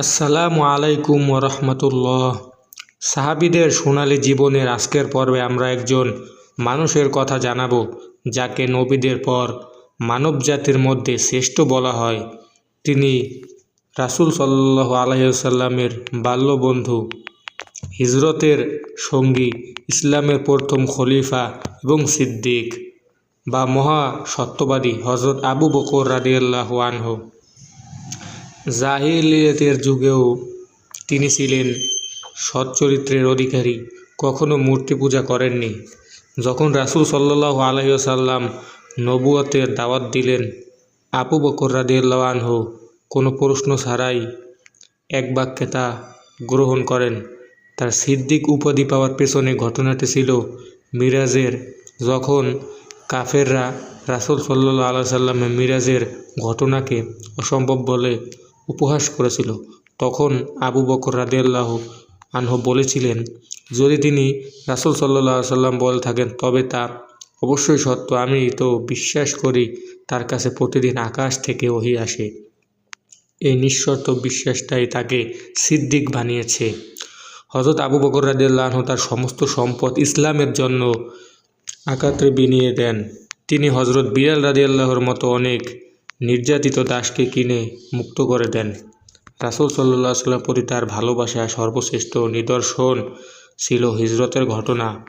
আসসালামু আলাইকুম রহমতুল্লাহ সাহাবিদের সোনালী জীবনের আজকের পর্বে আমরা একজন মানুষের কথা জানাব, যাকে নবীদের পর মানবজাতির মধ্যে শ্রেষ্ঠ বলা হয়। তিনি রাসূল সাল্লাহ আলাইসাল্লামের বাল্যবন্ধু, হিজরতের সঙ্গী, ইসলামের প্রথম খলিফা এবং সিদ্দিক বা মহা সত্যবাদী হজরত আবু বকর রাদিয়াল্লাহ আনহু। জাহিলিয়াতের যুগেও তিনি ছিলেন সৎ চরিত্রের অধিকারী, কখনো মূর্তি পূজা করেননি। যখন রাসূল সাল্লাহ আলহিসাল্লাম নবুয়তের দাওয়াত দিলেন, আবু বকর রাদিয়াল্লাহু আনহু কোনো প্রশ্ন ছাড়াই এক বাক্যে তা গ্রহণ করেন। তার সিদ্দিক উপাধি পাওয়ার পেছনে ঘটনাটি ছিল মিরাজের। যখন কাফেররা রাসূল সাল্লাহ আল্লাহ সাল্লামের মিরাজের ঘটনাকে অসম্ভব বলে উপহাস করেছিল। তখন আবু বকর রাদিয়াল্লাহ আনহ বলেছিলেন, যদি তিনি রাসূল সাল্লাহ সাল্লাম বলে থাকেন, তবে তা অবশ্যই সত্য, আমি তো বিশ্বাস করি তার কাছে প্রতিদিন আকাশ থেকে ওহি আসে। এই নিঃশর্ত বিশ্বাসটাই তাকে সিদ্দিক বানিয়েছে। হজরত আবু বকর রাদিয়াল্লাহ আনহু তার সমস্ত সম্পদ ইসলামের জন্য আকাত্রে বিনিয়ে দেন। তিনি হজরত বিরাল রাদিয়াল্লাহর মতো অনেক নির্যাতিত দাসকে কিনে মুক্ত করে দেন। রাসুল সাল্লাহ সাল্লাম প্রতি তার ভালোবাসা সর্বশ্রেষ্ঠ নিদর্শন ছিল হিজরতের ঘটনা।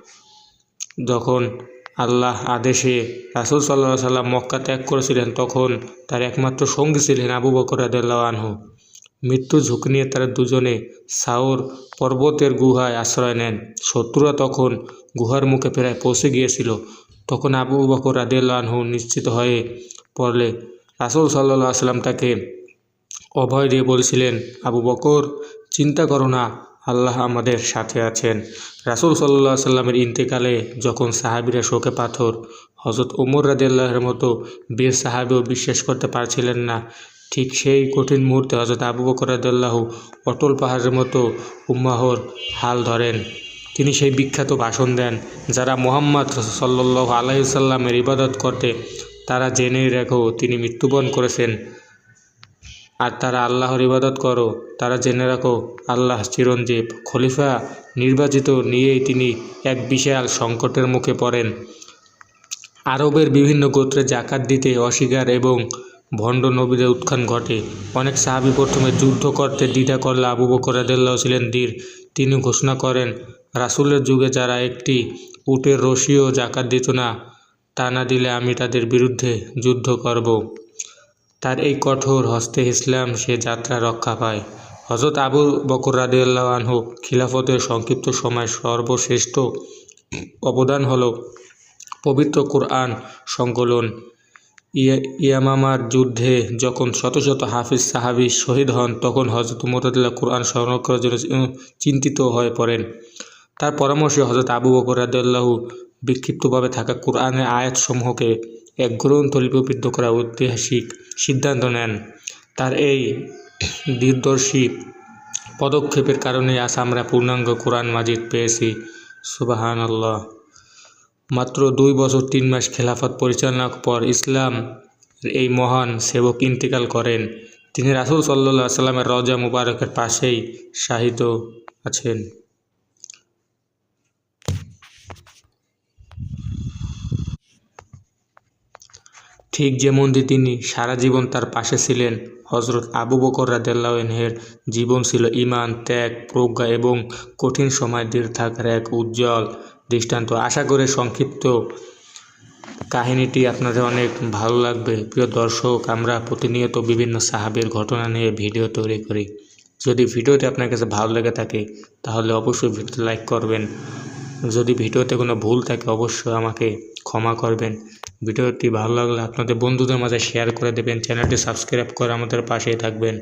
যখন আল্লাহ আদেশে রাসুল সাল্লাহ সাল্লাম মক্কা ত্যাগ করেছিলেন, তখন তার একমাত্র সঙ্গী ছিলেন আবু বকর আনহু। মৃত্যু ঝুঁকি নিয়ে তারা দুজনে সাওর পর্বতের গুহায় আশ্রয় নেন। শত্রুরা তখন গুহার মুখে প্রায় পৌঁছে গিয়েছিল। তখন আবু বকর আনহু নিশ্চিত হয়ে পড়লে রাসুল সাল্লাহ সাল্লাম তাকে অভয় দিয়ে বলছিলেন, আবু বকর, চিন্তা করো না, আল্লাহ আমাদের সাথে আছেন। রাসুল সাল্লাহ সাল্লামের ইন্তেকালে যখন সাহাবিরা শোকে পাথর হজরত ওমর রাদিল্লাহের মতো বীর সাহাবিও বিশ্বাস করতে পারছিলেন না। ঠিক সেই কঠিন মুহূর্তে হজরত আবু বকর অটল পাহাড়ের মতো উম্মাহর হাল ধরেন। তিনি সেই বিখ্যাত ভাষণ দেন, যারা মোহাম্মদ সাল্লাহ আলাইসাল্লামের ইবাদত করতে তারা জেনেই রেখো, তিনি মৃত্যুবরণ করেছেন। আর তারা আল্লাহর ইবাদত করো, তারা জেনে রাখো, আল্লাহ চিরঞ্জীব। খলিফা নির্বাচিত নিয়েই তিনি এক বিশাল সংকটের মুখে পড়েন। আরবের বিভিন্ন গোত্রে জাকাত দিতে অস্বীকার এবং ভণ্ড নবীদের উত্থান ঘটে। অনেক সাহাবি প্রথমে যুদ্ধ করতে দ্বিধা করলে আবু বকর ছিলেন ধীর তিনি ঘোষণা করেন, রাসূলের যুগে যারা একটি উটের রশিও জাকাত দিত না তা না দিলে আমি তাদের বিরুদ্ধে যুদ্ধ করব। তার এই কঠোর হস্তে ইসলাম সে যাত্রা রক্ষা পায়। হজরত আবু বকর রাদিয়াল্লাহু আনহু খিলাফতের সংক্ষিপ্ত সময় সর্বশ্রেষ্ঠ অবদান হল পবিত্র কোরআন সংকলন। ইয়ামামার যুদ্ধে যখন শত শত হাফিজ সাহাবি শহীদ হন, তখন হজরত উমরদুল্লাহ কোরআন সংরক্ষণের জন্য চিন্তিত হয়ে পড়েন। তার পরামর্শে হজরত আবু বকর রাদিয়াল্লাহু বিক্ষিপ্তভাবে থাকা কোরআনের আয়াতসমূহকে এক গ্রন্থ লিপিবদ্ধ করার ঐতিহাসিক সিদ্ধান্ত নেন। তার এই দূরদর্শী পদক্ষেপের কারণে আজ আমরা পূর্ণাঙ্গ কোরআন মাজিদ পেয়েছি। সুবাহান আল্লাহ মাত্র দুই বছর তিন মাস খেলাফত পরিচালনার পর ইসলাম এই মহান সেবক ইন্তেকাল করেন। তিনি রাসুল সাল্লা সাল্লামের রজা মুবারকের পাশেই শাহিত আছেন। ঠিক যেমন যেমনটি তিনি সারা জীবন তার পাশে ছিলেন হজরত আবু বকর রাদেল্লাহের জীবন ছিল ইমান ত্যাগ, প্রজ্ঞা এবং কঠিন সময় দৃঢ় থাকার এক উজ্জ্বল দৃষ্টান্ত। আশা করে সংক্ষিপ্ত কাহিনীটি আপনাদের অনেক ভালো লাগবে। প্রিয় দর্শক, আমরা প্রতিনিয়ত বিভিন্ন সাহাবের ঘটনা নিয়ে ভিডিও তৈরি করি। যদি ভিডিওটি আপনার কাছে ভালো লেগে থাকে, তাহলে অবশ্যই ভিডিওতে লাইক করবেন। যদি ভিডিওতে কোনো ভুল থাকে, অবশ্যই আমাকে ক্ষমা করবেন। ভিডিওটি ভালো লাগলে আপনাদের বন্ধুদের মাঝে শেয়ার করে দেবেন। চ্যানেলটি সাবস্ক্রাইব করে আমাদের পাশেই থাকবেন।